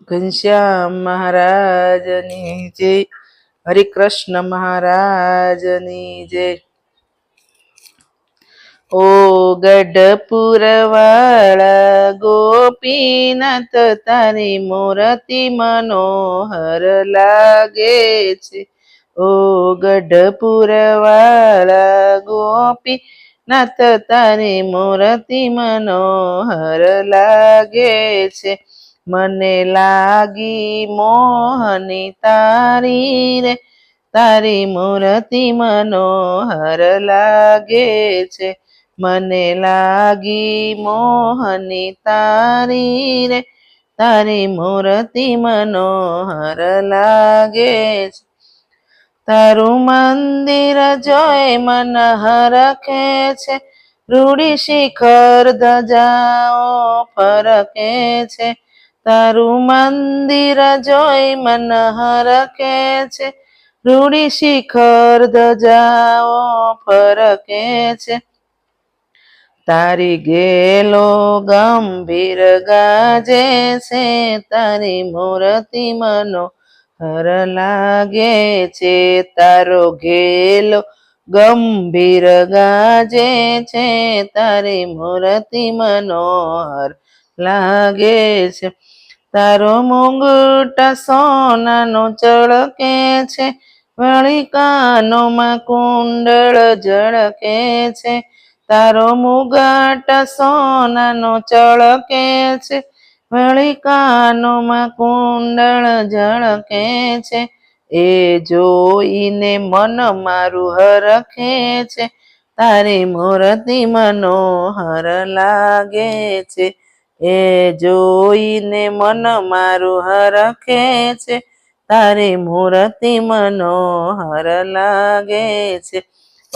ઘનશ્યામ મહારાજની જય. હરિકૃષ્ણ મહારાજની જય. ઓ ગઢપુરવાળા ગોપીનાથ, તારી મૂર્તિ મનોહર લાગે છે. ઓ ગઢપુરવાળા ગોપી નાથ તારી મૂર્તિ મનોહર લાગે છે. મને લાગી મોહની તારી રે, તારી મૂર્તિ મનોહર લાગે છે. મને લાગી મોહની તારી રે, તારી મૂર્તિ મનોહર લાગે છે. તારું મંદિર જોઈ મન હરખે છે રૂડી શિખર ધજાઓ ફરકે છે. તારું મંદિર જોઈ મન હરખે છે રૂડી શિખર ધજાઓ ફરકે છે તારી ગેલો ગંભીર ગાજે છે તારી મૂર્તિ મનો હર લાગે છે તારો ગેલો ગંભીર ગાજે છે તારી મૂર્તિ મનોહર લાગે છે તારો મુંગટ સોનાનો ચળકે છે વળી કાનોમાં કુંડળ ઝળકે છે. તારો મુગટ સોનાનો ચળકે છે વળી કાનોમાં કુંડળ ઝળકે છે. એ જોઈને મન મારું હરખે છે, તારી મૂર્તિ મનોહર લાગે છે. એ જોઈને મન મારું હરખે છે. તારી મૂર્તિ મનોહર લાગે છે.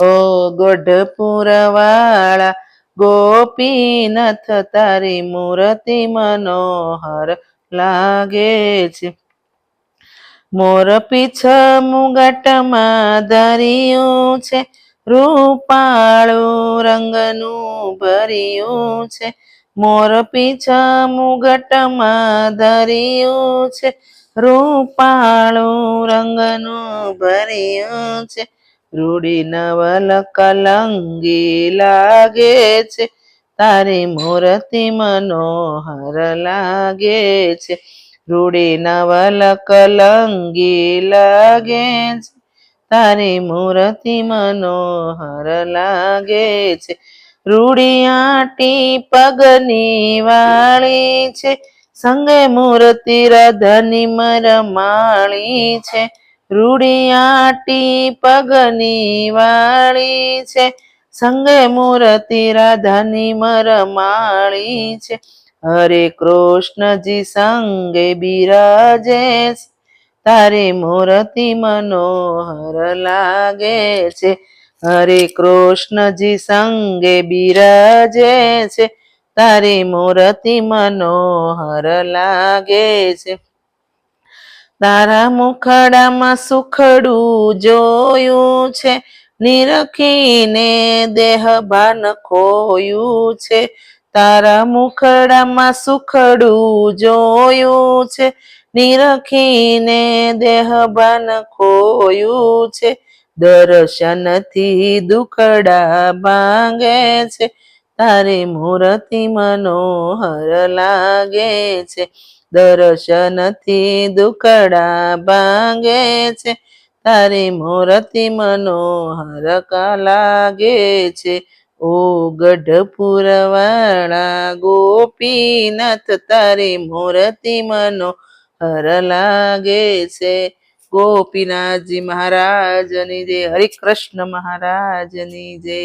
ઓ ગઢપુરવાળા, ગોપીનાથ, તારી મૂર્તિ મનોહર લાગે છે. મોર પીછ મુગટમાં ધર્યું છે. રૂપાળું રંગનું ભર્યું છે. મોર પીછા મુગટમાં ધર્યું છે. રૂપાળું રંગનું ભર્યું છે. રૂડી નવલ કલંગી લાગે છે. તારી મૂર્તિ મનોહર લાગે છે. રૂડી નવલ કલંગી લાગે છે. તારી મૂર્તિ મનોહર લાગે છે. રૂડિયાટી પગની વાળી છે. સંગે મૂર્તિ રાધાની મરમાળી છે. રૂડિયાટી પગની વાળી છે. સંગે મૂર્તિ રાધાની મરમાળી છે. હરે કૃષ્ણજી સંગે બિરાજે તારી મૂર્તિ મનોહર લાગે છે. હરે કૃષ્ણજી સંગે બિરાજે છે, તારી મૂર્તિ મનોહર લાગે છે. તારા મુખડામાં સુખડું જોયું છે, નિરખીને દેહ ભાન ખોયું છે. તારા મુખડામાં સુખડું જોયું છે, નિરખીને દેહ ભાન ખોયું છે. દર્શનથી દુખડા ભાંગે છે. તારી મૂર્તિ મનોહર લાગે છે. દર્શનથી દુખડા ભાંગે છે. તારી મૂર્તિ મનોહર કા લાગે છે. ઓ ગઢપુરવાળા ગોપીનાથ, તારી મૂર્તિ મનોહર લાગે છે. ગોપીનાથજી મહારાજની જય હરિકૃષ્ણ મહારાજની જય.